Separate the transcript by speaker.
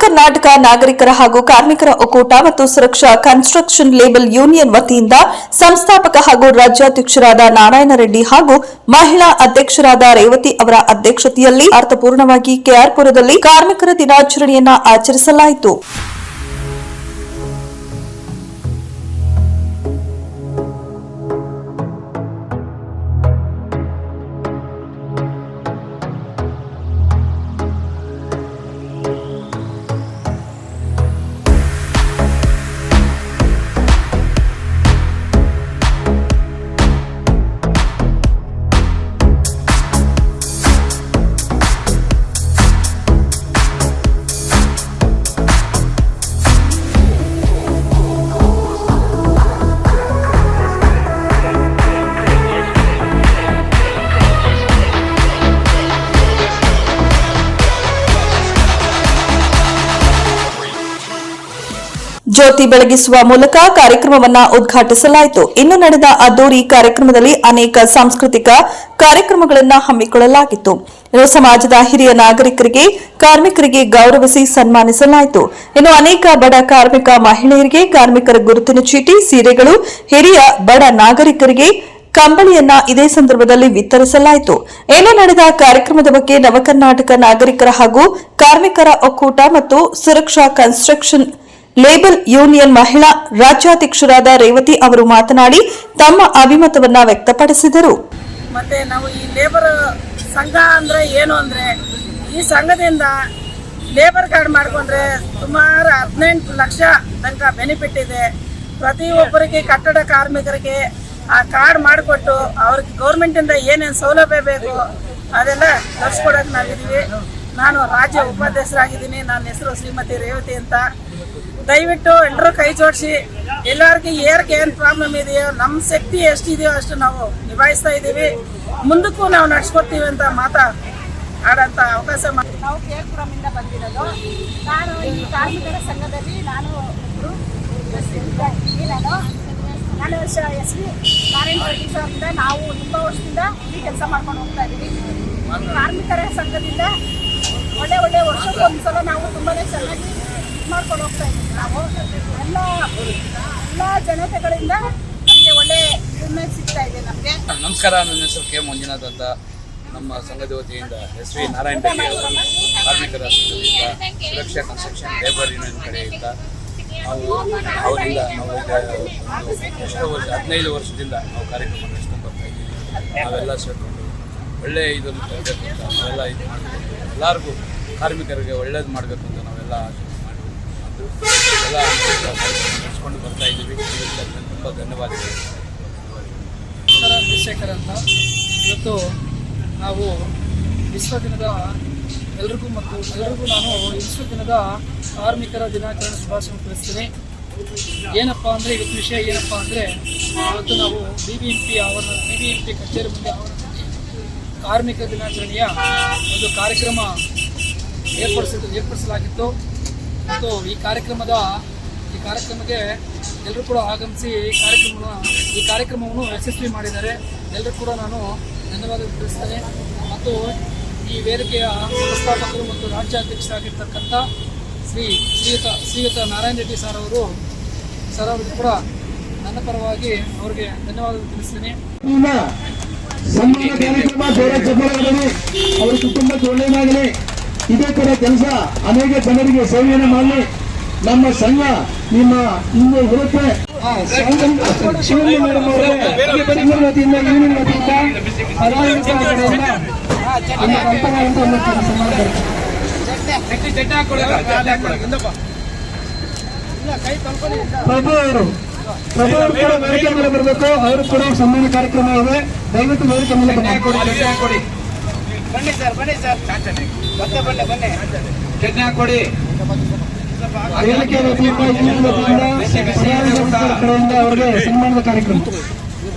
Speaker 1: ಕರ್ನಾಟಕ ನಾಗರಿಕರ ಹಾಗೂ ಕಾರ್ಮಿಕರ ಒಕ್ಕೂಟ ಮತ್ತು ಸುರಕ್ಷಾ ಕನ್ಸ್ಟ್ರಕ್ಷನ್ ಲೇಬಲ್ ಯೂನಿಯನ್ ವತಿಯಿಂದ ಸಂಸ್ಥಾಪಕ ಹಾಗೂ ರಾಜ್ಯಾಧ್ಯಕ್ಷರಾದ ನಾರಾಯಣ ರೆಡ್ಡಿ ಹಾಗೂ ಮಹಿಳಾ ಅಧ್ಯಕ್ಷರಾದ ರೇವತಿ ಅವರ ಅಧ್ಯಕ್ಷತೆಯಲ್ಲಿ ಅರ್ಥಪೂರ್ಣವಾಗಿ ಕೆಆರ್ಪುರದಲ್ಲಿ ಕಾರ್ಮಿಕರ ದಿನಾಚರಣೆಯನ್ನು ಆಚರಿಸಲಾಯಿತು. ಜ್ಯೋತಿ ಬೆಳಗಿಸುವ ಮೂಲಕ ಕಾರ್ಯಕ್ರಮವನ್ನ ಉದ್ಘಾಟಿಸಲಾಯಿತು. ಇನ್ನು ನಡೆದ ಅದ್ದೂರಿ ಕಾರ್ಯಕ್ರಮದಲ್ಲಿ ಅನೇಕ ಸಾಂಸ್ಕೃತಿಕ ಕಾರ್ಯಕ್ರಮಗಳನ್ನು ಹಮ್ಮಿಕೊಳ್ಳಲಾಗಿತ್ತು. ಇನ್ನು ಸಮಾಜದ ಹಿರಿಯ ನಾಗರಿಕರಿಗೆ, ಕಾರ್ಮಿಕರಿಗೆ ಗೌರವಿಸಿ ಸನ್ಮಾನಿಸಲಾಯಿತು. ಇನ್ನು ಅನೇಕ ಬಡ ಕಾರ್ಮಿಕ ಮಹಿಳೆಯರಿಗೆ, ಕಾರ್ಮಿಕರ ಗುರುತಿನ ಚೀಟಿ, ಸೀರೆಗಳು, ಹಿರಿಯ ಬಡ ನಾಗರಿಕರಿಗೆ ಕಂಬಳಿಯನ್ನ ಇದೇ ಸಂದರ್ಭದಲ್ಲಿ ವಿತರಿಸಲಾಯಿತು. ಇನ್ನು ನಡೆದ ಕಾರ್ಯಕ್ರಮದ ಬಗ್ಗೆ ನವಕರ್ನಾಟಕ ನಾಗರಿಕರ ಹಾಗೂ ಕಾರ್ಮಿಕರ ಒಕ್ಕೂಟ ಮತ್ತು ಸುರಕ್ಷಾ ಕನ್ಸ್ಟ್ರಕ್ಷನ್ ಲೇಬಲ್ ಯೂನಿಯನ್ ಮಹಿಳಾ ರಾಜ್ಯಾಧ್ಯಕ್ಷರಾದ ರೇವತಿ ಅವರು ಮಾತನಾಡಿ, ತಮ್ಮ ಅಭಿಮತವನ್ನ ವ್ಯಕ್ತಪಡಿಸಿದರು.
Speaker 2: ಮತ್ತೆ ನಾವು ಈ ಲೇಬರ್ ಸಂಘ ಅಂದ್ರೆ ಏನು ಅಂದ್ರೆ, ಈ ಸಂಘದಿಂದ ಲೇಬರ್ ಕಾರ್ಡ್ ಮಾಡ್ಕೊಂಡ್ರೆ ಸುಮಾರು ಹದಿನೆಂಟು ಲಕ್ಷ ತನಕ ಬೆನಿಫಿಟ್ ಇದೆ. ಪ್ರತಿಯೊಬ್ಬರಿಗೆ ಕಟ್ಟಡ ಕಾರ್ಮಿಕರಿಗೆ ಆ ಕಾರ್ಡ್ ಮಾಡಿಕೊಟ್ಟು ಅವ್ರಿಗೆ ಗೌರ್ಮೆಂಟಿಂದ ಏನೇನು ಸೌಲಭ್ಯ ಬೇಕು ಅದೆಲ್ಲ ತರಿಸ್ಕೊಡಕ್ ನಾವಿದೀವಿ ನಾನು ರಾಜ್ಯ ಉಪಾಧ್ಯಕ್ಷರಾಗಿದ್ದೀನಿ. ನನ್ನ ಹೆಸರು ಶ್ರೀಮತಿ ರೇವತಿ ಅಂತ. ದಯವಿಟ್ಟು ಎಲ್ಲರೂ ಕೈ ಜೋಡಿಸಿ. ಎಲ್ಲರಿಗೂ ಏರ್ಗೆ ಏನು ಪ್ರಾಬ್ಲಮ್ ಇದೆಯೋ ನಮ್ಮ ಶಕ್ತಿ ಎಷ್ಟಿದೆಯೋ ಅಷ್ಟು ನಾವು ನಿಭಾಯಿಸ್ತಾ ಇದ್ದೀವಿ. ಮುಂದಕ್ಕೂ ನಾವು ನಡ್ಸ್ಕೊತೀವಿ ಅಂತ ಮಾತಾ ಆಡಂತ ಅವಕಾಶ ಮಾಡಿ
Speaker 3: ನಾವು ಕೇರ್ಪುರಮಿಂದ ಬಂದಿರೋದು. ನಾನು ಈ ಕಾರ್ಮಿಕರ ಸಂಘದಲ್ಲಿ ನಾನು ಒಬ್ಬರು ನಾನು ವರ್ಷ ಎಸ್ ವಿ ನಾರಾಯಣ ಸರ್ಯಿಂದ ನಾವು ತುಂಬ ವರ್ಷದಿಂದ ಇಲ್ಲಿ ಕೆಲಸ ಮಾಡ್ಕೊಂಡು ಹೋಗ್ತಾ ಇದ್ದೀವಿ. ಕಾರ್ಮಿಕರ ಸಂಘದಿಂದ ಒಳ್ಳೆ ಒಳ್ಳೆ ವರ್ಷಕ್ಕೊಂದ್ಸಲ ನಾವು ತುಂಬಾ ಚೆನ್ನಾಗಿ ಇದು ಮಾಡ್ಕೊಂಡು ಹೋಗ್ತಾ ಇದ್ದೀವಿ ನಾವು. ಎಲ್ಲ ಎಲ್ಲ ಜನತೆಗಳಿಂದ ನಮಗೆ ಒಳ್ಳೆ ಸಿಗ್ತಾ ಇದೆ ನಮಗೆ.
Speaker 4: ನಮಸ್ಕಾರ ನನ್ನ ಹೆಸರು ಕೆ ಮಂಜುನಾಥ್ ಅಂತ. ನಮ್ಮ ಸಂಘದ ವತಿಯಿಂದ ಎಸ್ ವಿ ನಾರಾಯಣ ರೆಡ್ಡಿ ಅವರು ಕಾರ್ಮಿಕರ ಸಂಘದಿಂದ ಸುರಕ್ಷಾ ಕನ್ಸ್ಟ್ರಕ್ಷನ್ ಲೇಬರ್ ಯೂನಿಯನ್ ಕಡೆಯಿಂದ ನಾವು ಅವರಿಂದ ನಾವು ಎಷ್ಟೋ ವರ್ಷ ಹದಿನೈದು ವರ್ಷದಿಂದ ನಾವು ಕಾರ್ಯಕ್ರಮ ನಡೆಸ್ಕೊಂಡು ಬರ್ತಾ ಇದ್ದೀವಿ. ನಾವೆಲ್ಲ ಸೇರಿಕೊಂಡು ಒಳ್ಳೆಯ ಇದನ್ನು ತರಬೇಕು ಅಂತ ನಾವೆಲ್ಲ ಇದು ಮಾಡಬೇಕು ಎಲ್ಲರಿಗೂ ಕಾರ್ಮಿಕರಿಗೆ ಒಳ್ಳೇದು ಮಾಡಬೇಕು ಅಂತ ನಾವೆಲ್ಲ ಅದು ಎಲ್ಲ ನಡೆಸ್ಕೊಂಡು ಬರ್ತಾ ಇದ್ದೀವಿ. ತುಂಬ ಧನ್ಯವಾದಗಳು.
Speaker 5: ಚಂದ್ರಶೇಖರ್ ಅಂತ. ಇವತ್ತು ನಾವು ವಿಶ್ವ ದಿನದ ಎಲ್ರಿಗೂ ಮತ್ತು ಎಲ್ಲರಿಗೂ ನಾನು ವಿಶ್ವ ದಿನದ ಕಾರ್ಮಿಕರ ದಿನಾಚರಣೆ ಶುಭಾಶಯ ತಿಳಿಸ್ತೀನಿ. ಏನಪ್ಪ ಅಂದರೆ ಇವತ್ತು ವಿಷಯ ಏನಪ್ಪ ಅಂದರೆ, ಇವತ್ತು ನಾವು ಬಿ ಬಿ ಎಂ ಪಿ ಆವರಣ ಬಿ ಬಿ ಎಂ ಪಿ ಕಚೇರಿ ಮುಂದೆ ಆವರಣದಲ್ಲಿ ಕಾರ್ಮಿಕ ದಿನಾಚರಣೆಯ ಒಂದು ಕಾರ್ಯಕ್ರಮ ಏರ್ಪಡಿಸಿದ್ದು ಏರ್ಪಡಿಸಲಾಗಿತ್ತು. ಮತ್ತು ಈ ಕಾರ್ಯಕ್ರಮದ, ಈ ಕಾರ್ಯಕ್ರಮಕ್ಕೆ ಎಲ್ಲರೂ ಕೂಡ ಆಗಮಿಸಿ ಈ ಕಾರ್ಯಕ್ರಮ ಈ ಕಾರ್ಯಕ್ರಮವನ್ನು ಯಶಸ್ವಿ ಮಾಡಿದ್ದಾರೆ. ಎಲ್ಲರೂ ಕೂಡ ನಾನು ಧನ್ಯವಾದ ತಿಳಿಸ್ತೇನೆ. ಮತ್ತು ಈ ವೇದಿಕೆಯ ಸಂಸ್ಥಾಪಕರು ಮತ್ತು ರಾಜ್ಯಾಧ್ಯಕ್ಷರಾಗಿರ್ತಕ್ಕಂಥ ಶ್ರೀ ಶ್ರೀಯುತ ಶ್ರೀಯುತ ನಾರಾಯಣ ರೆಡ್ಡಿ ಸರ್ ಅವರು ಸರ್ ಅವರು ಕೂಡ ನನ್ನ ಪರವಾಗಿ ಅವರಿಗೆ ಧನ್ಯವಾದ ತಿಳಿಸ್ತೇನೆ.
Speaker 6: ಸನ್ಮಾನ ಕಾರ್ಯಕ್ರಮ ಅವರ ಕುಟುಂಬಕ್ಕೆ ಒಳ್ಳೆಯದಾಗಲಿ ಇದೇ ತರ ಕೆಲಸ ಅನೇಕ ಜನರಿಗೆ ಸೇವೆಯನ್ನು ಮಾಡಲಿ ನಮ್ಮ ಸಂಘ ನಿಮ್ಮ ಹಿಂದೆ ಇರುತ್ತೆ. ಮೇಡಮ್ ವತಿಯಿಂದ ಯೂನಿಯನ್ ವತಿಯಿಂದ ಪ್ರಭು ಅವರು. ಪ್ರಭು ಅವರು ಕೂಡ ವೇದಿಕೆ ಮೇಲೆ ಬರಬೇಕು. ಅವರು ಕೂಡ ಸನ್ಮಾನ ಕಾರ್ಯಕ್ರಮ ಇದೆ. ದಯವಿಟ್ಟು ವೇದಿಕೆ ಮೇಲೆ ಬನ್ನಿ.
Speaker 7: ಬನ್ನಿ ಸರ್ ಬನ್ನಿ ಸರ್. ಮತ್ತೆ ಬನ್ನಿ ಬನ್ನಿ. ಚಟ್ನಿ ಕೊಡಿ.
Speaker 6: ಕಡೆಯಿಂದ ಅವರಿಗೆ ಸನ್ಮಾನದ ಕಾರ್ಯಕ್ರಮ.